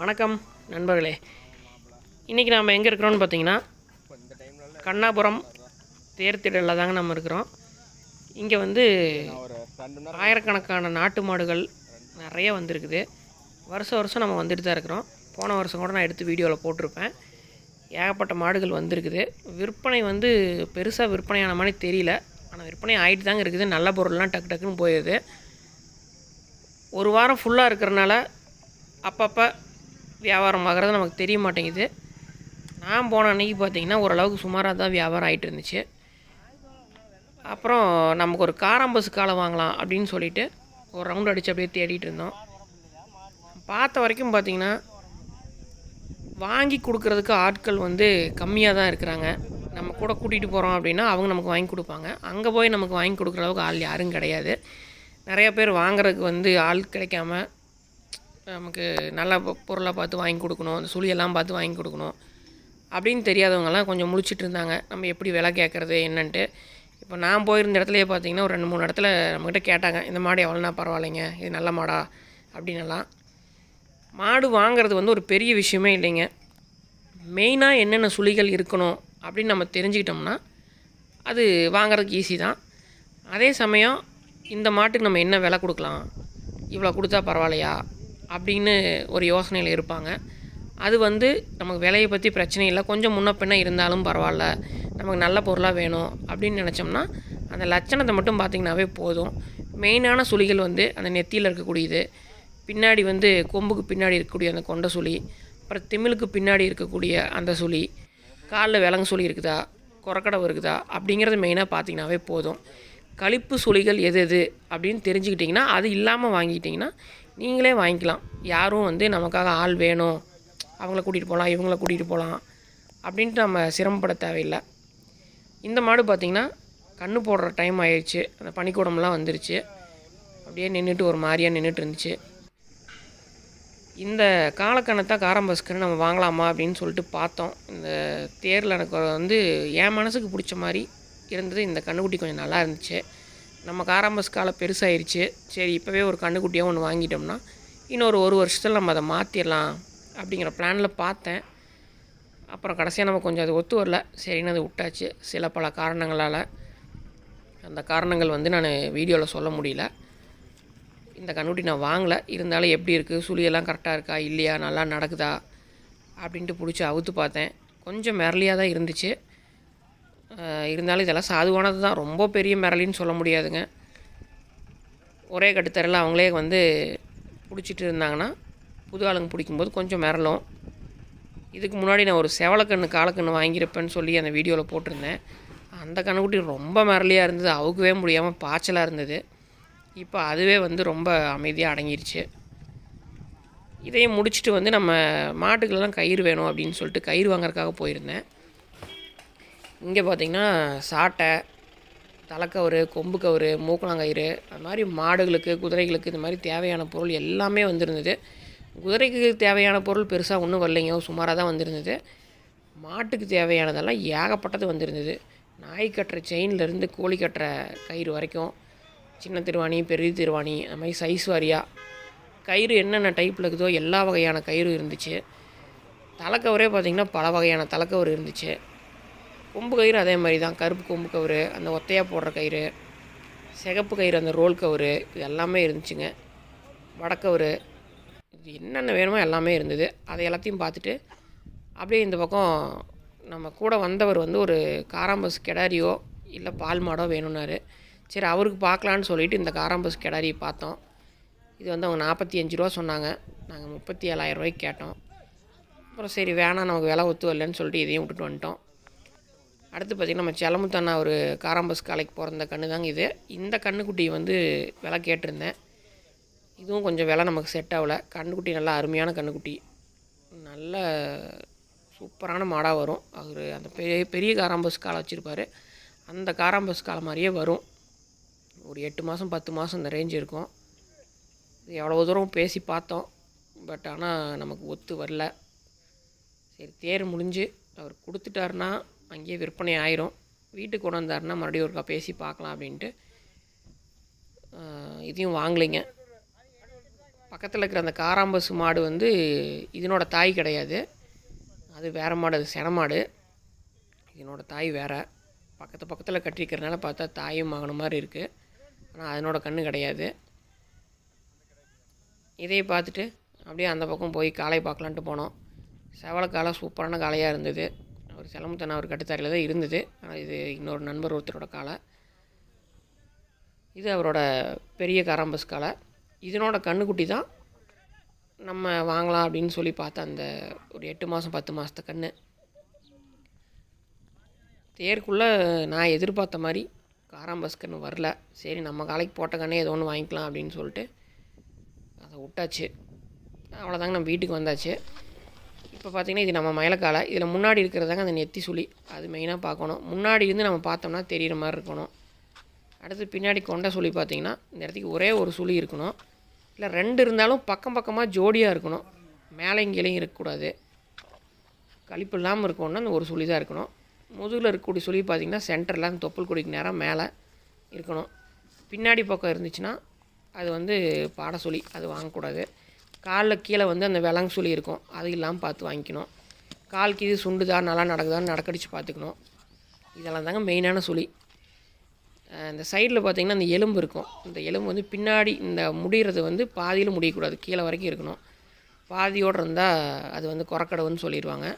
வணக்கம் நண்பர்களே. இன்றைக்கி நாம் எங்கே இருக்கிறோம்னு பார்த்தீங்கன்னா கண்ணாபுரம் தேர்த்திடலில் தாங்க நம்ம இருக்கிறோம். இங்கே வந்து ஆயிரக்கணக்கான நாட்டு மாடுகள் நிறைய வந்திருக்குது. வருஷம் வருஷம் நம்ம வந்துட்டு தான் இருக்கிறோம். போன வருஷம் கூட நான் எடுத்து வீடியோவில் போட்டிருப்பேன். ஏகப்பட்ட மாடுகள் வந்திருக்குது. விற்பனை வந்து பெருசாக விற்பனையான மாதிரி தெரியல. ஆனால் விற்பனை ஆகிட்டு தாங்க இருக்குது. நல்ல பொருள்லாம் டக்கு டக்குன்னு போயிடுது ஒரு வாரம் ஃபுல்லாக இருக்கிறனால அப்பப்போ வியாபாரம் ஆகிறது நமக்கு தெரிய மாட்டேங்குது நான் போன அன்னைக்கு பார்த்தீங்கன்னா ஓரளவுக்கு சுமாராக தான் வியாபாரம் ஆகிட்டு இருந்துச்சு அப்புறம் நமக்கு ஒரு காராம்பஸ் காலை வாங்கலாம் அப்படின்னு சொல்லிட்டு ஒரு ரவுண்ட் அடித்து அப்படியே தேடிட்டு இருந்தோம். பார்த்த வரைக்கும் பார்த்தீங்கன்னா வாங்கி கொடுக்குறதுக்கு ஆட்கள் வந்து கம்மியாக தான் இருக்கிறாங்க. நம்ம கூட கூட்டிகிட்டு போகிறோம் அப்படின்னா அவங்க நமக்கு வாங்கி கொடுப்பாங்க. அங்கே போய் நமக்கு வாங்கி கொடுக்குற அளவுக்கு ஆள் யாரும் கிடையாது. நிறைய பேர் வாங்குறதுக்கு வந்து ஆள் கிடைக்காம நமக்கு நல்ல பொருளாக பார்த்து வாங்கி கொடுக்கணும். அந்த சுழியெல்லாம் பார்த்து வாங்கி கொடுக்கணும். அப்படின்னு தெரியாதவங்கெல்லாம் கொஞ்சம் முழிச்சிட்டு இருந்தாங்க. நம்ம எப்படி விலை கேட்குறது என்னன்ட்டு. இப்போ நான் போயிருந்த இடத்துலையே பார்த்தீங்கன்னா ஒரு ரெண்டு மூணு இடத்துல நம்மக்கிட்ட கேட்டாங்க. இந்த மாடு எவ்வளோனா பரவாயில்லைங்க. இது நல்ல மாடா அப்படின்னலாம் மாடு வாங்குறது வந்து ஒரு பெரிய விஷயமே இல்லைங்க. மெயினாக என்னென்ன சுழிகள் இருக்கணும் அப்படின்னு நம்ம தெரிஞ்சுக்கிட்டோம்னா அது வாங்குறதுக்கு ஈஸி தான். அதே சமயம் இந்த மாட்டுக்கு நம்ம என்ன விலை கொடுக்கலாம்? இவ்வளோ கொடுத்தா பரவாயில்லையா? அப்படின்னு ஒரு யோசனையில் இருப்பாங்க. அது வந்து நமக்கு விலையை பற்றி பிரச்சனை இல்லை. கொஞ்சம் முன்ன பின்ன இருந்தாலும் பரவாயில்ல. நமக்கு நல்ல பொருளாக வேணும் அப்படின்னு நினச்சோம்னா அந்த லட்சணத்தை மட்டும் பார்த்திங்கனாவே போதும். மெயினான சுழிகள் வந்து அந்த நெத்தியில் இருக்கக்கூடியது. பின்னாடி வந்து கொம்புக்கு பின்னாடி இருக்கக்கூடிய அந்த கொண்ட சுழி அப்புறம் திமிலுக்கு பின்னாடி இருக்கக்கூடிய அந்த சுழி காலில் விலங்கு சுழி இருக்குதா குறக்கடவு இருக்குதா அப்படிங்கிறது மெயினாக பார்த்திங்கனாவே போதும். கழிப்பு சுழிகள் எது எது அப்படின்னு தெரிஞ்சுக்கிட்டிங்கன்னா அது இல்லாமல் வாங்கிக்கிட்டிங்கன்னா நீங்களே வாங்கிக்கலாம். யாரும் வந்து நமக்காக ஆள் வேணும். அவங்கள கூட்டிகிட்டு போகலாம் இவங்கள கூட்டிகிட்டு போகலாம் அப்படின்ட்டு நம்ம சிரமப்பட தேவையில்லை. இந்த மாடு பார்த்திங்கன்னா கண்ணு போடுற டைம் ஆயிடுச்சு அந்த பனிக்கூடம்லாம் வந்துருச்சு. அப்படியே நின்றுட்டு ஒரு மாதிரியாக நின்றுட்டு இருந்துச்சு. இந்த காலக்கணத்தை காரம்பஸ்கர் நம்ம வாங்கலாமா அப்படின்னு சொல்லிட்டு பார்த்தோம். இந்த தேரில் எனக்கு வந்து என் மனசுக்கு பிடிச்ச மாதிரி இருந்தது. இந்த கண்ணுக்குட்டி கொஞ்சம் நல்லா இருந்துச்சு. நம்ம காராம்பஸ் காலை பெருசாயிருச்சு. சரி இப்போவே ஒரு கண்ணுக்குட்டியாக ஒன்று வாங்கிட்டோம்னா இன்னொரு ஒரு வருஷத்தில் நம்ம அதை மாற்றிடலாம் அப்படிங்கிற பிளானில் பார்த்தேன். அப்புறம் கடைசியாக நம்ம கொஞ்சம் அது ஒத்து வரல. சரின்னு அது விட்டாச்சு. சில பல காரணங்களால். அந்த காரணங்கள் வந்து நான் வீடியோவில் சொல்ல முடியல. இந்த கண்ணுட்டி நான் வாங்கலை. இருந்தாலும் எப்படி இருக்குது சுழியெல்லாம் கரெக்டாக இருக்கா? இல்லையா? நல்லா நடக்குதா? அப்படின்ட்டு பிடிச்சி அவுத்து பார்த்தேன். கொஞ்சம் மிரளியாக தான் இருந்துச்சு. இருந்தாலும் இதெல்லாம் சாதுவானது தான். ரொம்ப பெரிய மிரளின்னு சொல்ல முடியாதுங்க. ஒரே கட்டுத்தரையில் அவங்களே வந்து பிடிச்சிட்டு இருந்தாங்கன்னா புது ஆளுங்க பிடிக்கும்போது கொஞ்சம் மிரளும். இதுக்கு முன்னாடி நான் ஒரு செவலக்கண்ணு காலக்கண்ணு வாங்கியிருப்பேன்னு சொல்லி அந்த வீடியோவில் போட்டிருந்தேன். அந்த கண்ணுக்குட்டி ரொம்ப மிரளியாக இருந்தது. அவுக்கவே முடியாமல் பாய்ச்சலாக இருந்தது. இப்போ அதுவே வந்து ரொம்ப அமைதியாக அடங்கிருச்சு. இதையும் முடிச்சுட்டு வந்து நம்ம மாட்டுக்கெல்லாம் கயிறு வேணும் அப்படின்னு சொல்லிட்டு கயிறு வாங்குறதுக்காக போயிருந்தேன். இங்கே பார்த்தீங்கன்னா சாட்டை தலைக்கவரு கொம்பு கவுரு மூக்கணாங்கயிறு அது மாதிரி மாடுகளுக்கு குதிரைகளுக்கு இந்த மாதிரி தேவையான பொருள் எல்லாமே வந்திருந்தது. குதிரைக்கு தேவையான பொருள் பெருசாக ஒன்றும் வரலைங்க. சுமாராக தான் வந்திருந்தது. மாட்டுக்கு தேவையானதெல்லாம் ஏகப்பட்டது வந்திருந்தது. நாய் கட்டுற செயின்லேருந்து கோழி கட்டுற கயிறு வரைக்கும் சின்ன திருவாணி பெரிய திருவாணி அது மாதிரி சைஸ் வாரியாக கயிறு என்னென்ன டைப்பில் இருக்குதோ எல்லா வகையான கயிறு இருந்துச்சு. தலைக்கவரே பார்த்திங்கன்னா பல வகையான தலைக்கவர் இருந்துச்சு. கொம்பு கயிறு அதே மாதிரி தான். கருப்பு கொம்பு கயிறு அந்த ஒத்தையாக போடுற கயிறு சிகப்பு கயிறு அந்த ரோல் கயிறு இது எல்லாமே இருந்துச்சுங்க. வடக்கவுரு இது என்னென்ன வேணுமோ எல்லாமே இருந்தது. அதை எல்லாத்தையும் பார்த்துட்டு அப்படியே இந்த பக்கம் நம்ம கூட வந்தவர் வந்து ஒரு காராம்பஸ் கெடாரியோ இல்லை பால் மாடோ வேணும்னாரு. சரி அவருக்கு பார்க்கலான்னு சொல்லிட்டு இந்த காராம்பஸ் கெடாரியை பார்த்தோம். இது வந்து அவங்க நாற்பத்தி அஞ்சு ரூபா சொன்னாங்க. நாங்கள் முப்பத்தி ஏழாயிரம் ரூபாய்க்கு கேட்டோம். அப்புறம் சரி வேணாம் நமக்கு விலை ஒத்து வரலன்னு சொல்லிட்டு இதையும் விட்டுட்டு வந்துட்டோம். அடுத்து பார்த்திங்கன்னா நம்ம செலமுத்தண்ணா ஒரு காராம்பஸ் காலைக்கு பிறந்த கன்று தாங்க இது. இந்த கன்றுக்குட்டி வந்து விலை கேட்டிருந்தேன். இதுவும் கொஞ்சம் விலை நமக்கு செட் ஆகலை. கண்ணுக்குட்டி நல்லா அருமையான கண்ணுக்குட்டி. நல்ல சூப்பரான மாடாக வரும். அவர் அந்த பெரிய பெரிய காராம்பஸ் காலை வச்சுருப்பாரு. அந்த காராம்பஸ் காலை மாதிரியே வரும். ஒரு எட்டு மாதம் பத்து மாதம் இந்த ரேஞ்ச் இருக்கும். இது எவ்வளோ தூரம் பேசி பார்த்தோம். பட் ஆனால் நமக்கு ஒத்து வரல. சரி தேர் முடிஞ்சு. அவர் கொடுத்துட்டாருன்னா அங்கேயே விற்பனை ஆயிரும். வீட்டுக்கு கொண்டு வந்தாருன்னா மறுபடியும் ஒருக்கா பேசி பார்க்கலாம் அப்படின்ட்டு இதையும் வாங்கலைங்க. பக்கத்தில் இருக்கிற அந்த காராம்பசு மாடு வந்து இதனோட தாய் கிடையாது. அது வேறு மாடு அது சென மாடு. இதனோட தாய் வேறு. பக்கத்து பக்கத்தில் கட்டிருக்கிறனால பார்த்தா தாயும் மகனும் மாதிரி இருக்குது ஆனால் அதனோட கண்ணு கிடையாது. இதை பார்த்துட்டு அப்படியே அந்த பக்கம் போய் காளை பார்க்கலான்ட்டு போனோம். செவலை காலை சூப்பரான காளையாக இருந்தது. அவர் செலமுத்தன் அவர் கட்டுத்தாரியில் தான் இருந்தது. ஆனால் இது இன்னொரு நண்பர் ஒருத்தரோட காலை. இது அவரோட பெரிய காராம்பஸ் காலை. இதனோட கண்ணுக்குட்டி தான் நம்ம வாங்கலாம் அப்படின்னு சொல்லி பார்த்தா அந்த ஒரு எட்டு மாதம் பத்து மாதத்து கன்று தேருக்குள்ளே நான் எதிர்பார்த்த மாதிரி காராம்பஸ் கன்று வரல. சரி நம்ம காலைக்கு போட்ட கண்ணே ஏதோ ஒன்று வாங்கிக்கலாம் அப்படின்னு சொல்லிட்டு அதை விட்டாச்சு. அவ்வளோதாங்க நம்ம வீட்டுக்கு வந்தாச்சு. இப்போ பார்த்தீங்கன்னா இது நம்ம மயலக்காலை. இதில் முன்னாடி இருக்கிறதாங்க அந்த நெத்தி சுழி. அது மெயினாக பார்க்கணும். முன்னாடி இருந்து நம்ம பார்த்தோம்னா தெரிகிற மாதிரி இருக்கணும். அடுத்து பின்னாடி கொண்ட சுழி பார்த்திங்கன்னா இந்த இடத்துக்கு ஒரே ஒரு சுழி இருக்கணும். இல்லை ரெண்டு இருந்தாலும் பக்கம் பக்கமாக ஜோடியாக இருக்கணும். மேலே இங்கேயும் இருக்கக்கூடாது. கழிப்பு இல்லாமல் இருக்கணும்னா அந்த ஒரு சுழி தான் இருக்கணும். முதுகில் இருக்கக்கூடிய சுழி பார்த்தீங்கன்னா சென்டரில் அந்த தொப்புள் கொடிக்கு நேரம் மேலே இருக்கணும். பின்னாடி பக்கம் இருந்துச்சுன்னா அது வந்து பாட சொல்லி அது வாங்கக்கூடாது. காலில் கீழே வந்து அந்த விலங்கு சுழி இருக்கும். அது இல்லாமல் பார்த்து வாங்கிக்கணும். கால் கீது சுண்டுதா நல்லா நடக்குதான்னு நடக்கடிச்சு பார்த்துக்கணும். இதெல்லாம் தாங்க மெயினான சுழி. இந்த சைடில் பார்த்திங்கன்னா அந்த எலும்பு இருக்கும். இந்த எலும்பு வந்து பின்னாடி இந்த முடிகிறது வந்து பாதியில் முடியக்கூடாது. கீழே வரைக்கும் இருக்கணும். பாதியோடு இருந்தால் அது வந்து குறக்கடவுன்னு சொல்லிடுவாங்க.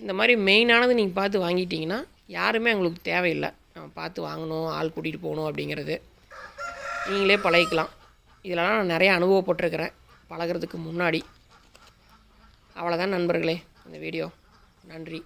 இந்த மாதிரி மெயினானது நீங்கள் பார்த்து வாங்கிட்டீங்கன்னா யாருமே அவங்களுக்கு தேவையில்லை. நம்ம பார்த்து வாங்கணும் ஆள் கூட்டிகிட்டு போகணும் அப்படிங்கிறது. நீங்களே பழகிக்கலாம். இதெல்லாம் நான் நிறையா அனுபவப்பட்டிருக்கிறேன். பழகுறதுக்கு முன்னாடி. அவ்வளோதான் நண்பர்களே இந்த வீடியோ. நன்றி.